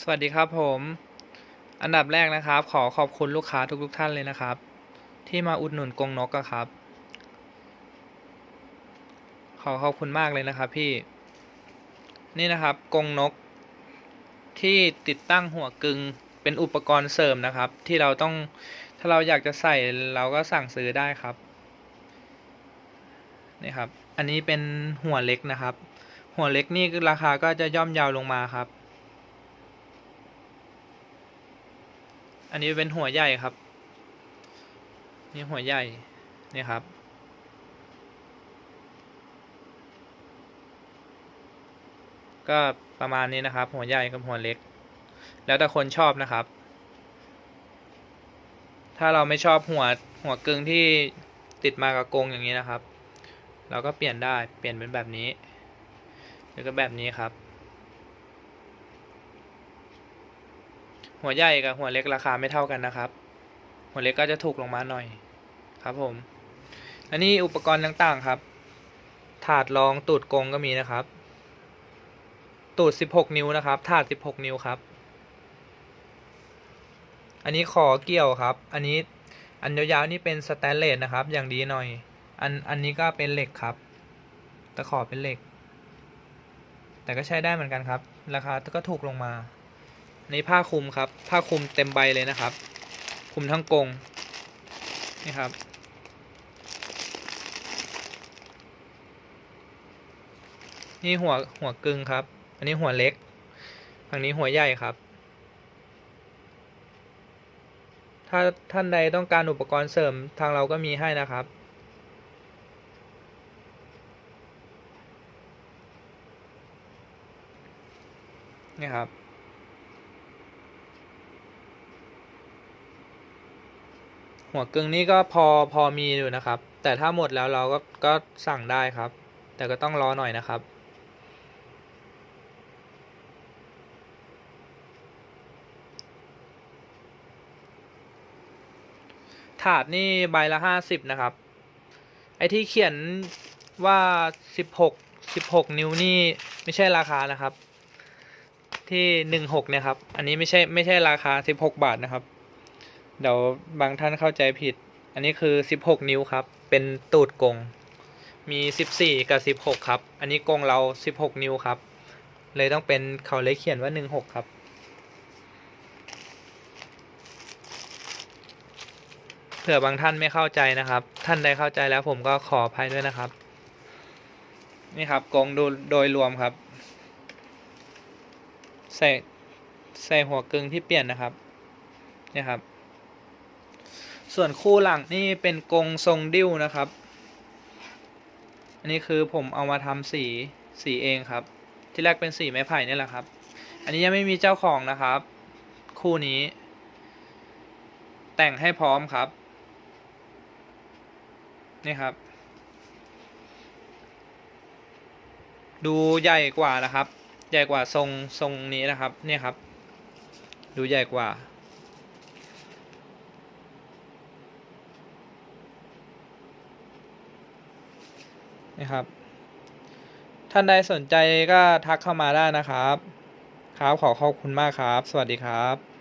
สวัสดีครับผม อันดับแรกนะครับ ขอขอบคุณลูกค้าทุกๆท่านเลยนะครับ ที่มาอุดหนุนกงนกอะครับ ขอขอบคุณมากเลยนะครับพี่ นี่นะครับกงนก ที่ติดตั้งหัวกึงเป็นอุปกรณ์เสริมนะครับ ที่เราต้องถ้าเราอยากจะใส่เราก็สั่งซื้อได้ครับนี่ครับ อันนี้เป็นหัวเล็กนะครับ หัวเล็กนี่ราคาก็จะย่อมเยาวลงมาครับ อันนี้เป็นหัวใหญ่ครับ นี่หัวใหญ่ นี่ครับ ก็ประมาณนี้นะครับ หัวใหญ่กับหัวเล็ก แล้วแต่คนชอบนะครับ ถ้าเราไม่ชอบหัวหัวกึ่งที่ติดมากับกรงอย่างนี้นะครับ เราก็เปลี่ยนได้ เปลี่ยนเป็นแบบนี้ หรือก็แบบนี้ครับ หัวใหญ่กับหัวเล็กราคาไม่เท่ากันนะครับ หัวเล็กก็จะถูกลงมาหน่อยครับผม อันนี้อุปกรณ์ต่างๆครับ ถาดรองตูดกงก็มีนะครับ ตูด 16 นิ้วนะครับ ถาด 16 นิ้วครับ อันนี้ขอเกี่ยวครับ อันนี้อันยาวๆนี่เป็นสแตนเลสนะครับ อย่างดีหน่อย อันอันนี้ก็เป็นเหล็กครับ ตะขอเป็นเหล็ก แต่ก็ใช้ได้เหมือนกันครับ ราคาก็ถูกลงมา นี่ผ้าคลุมครับ ผ้าคลุมเต็มใบเลยนะครับ คลุมทั้งกงนี่ครับ นี่หัวหัวกึ่งครับ อันนี้หัวเล็ก ฝั่งนี้หัวใหญ่ครับ ถ้าท่านใดต้องการอุปกรณ์เสริมทางเราก็มีให้นะครับนี่ครับ หัวกึ่งนี้ก็พอพอมีอยู่นะครับ แต่ถ้าหมดแล้วเราก็ก็สั่งได้ครับ แต่ก็ต้องรอหน่อยนะครับ ถาดนี่ใบละห้าสิบนะครับ ไอที่เขียนว่าสิบหกสิบหกนิ้วนี่ไม่ใช่ราคานะครับ ที่หนึ่งหกเนี่ยครับ อันนี้ไม่ใช่ไม่ใช่ราคาสิบหกบาทนะครับ เดี๋ยวบางท่านเข้าใจผิด อันนี้คือสิบหกนิ้วครับ เป็นตูดกง มีสิบสี่กับสิบหกครับ อันนี้กงเราสิบหกนิ้วครับ เลยต้องเป็นเขาเลยเขียนว่าหนึ่งหกครับเผื่อบางท่านไม่เข้าใจนะครับ ท่านใดเข้าใจแล้วผมก็ขออภัยด้วยนะครับ นี่ครับกงดูโดยรวมครับ ใส่ใส่หัวกึ่งที่เปลี่ยนนะครับ นี่ครับ ส่วนคู่หลังนี่เป็นกรงทรงดิ้วนะครับ อันนี้คือผมเอามาทำสีสีเองครับ ที่แรกเป็นสีไม้ไผ่นี่แหละครับ อันนี้ยังไม่มีเจ้าของนะครับ คู่นี้ แต่งให้พร้อมครับ นี่ครับ ดูใหญ่กว่านะครับ ใหญ่กว่าทรงทรงนี้นะครับ เนี่ยครับ ดูใหญ่กว่า นะครับ ท่านใดสนใจก็ทักเข้ามาได้นะครับ ครับขอขอบคุณมากครับ สวัสดีครับ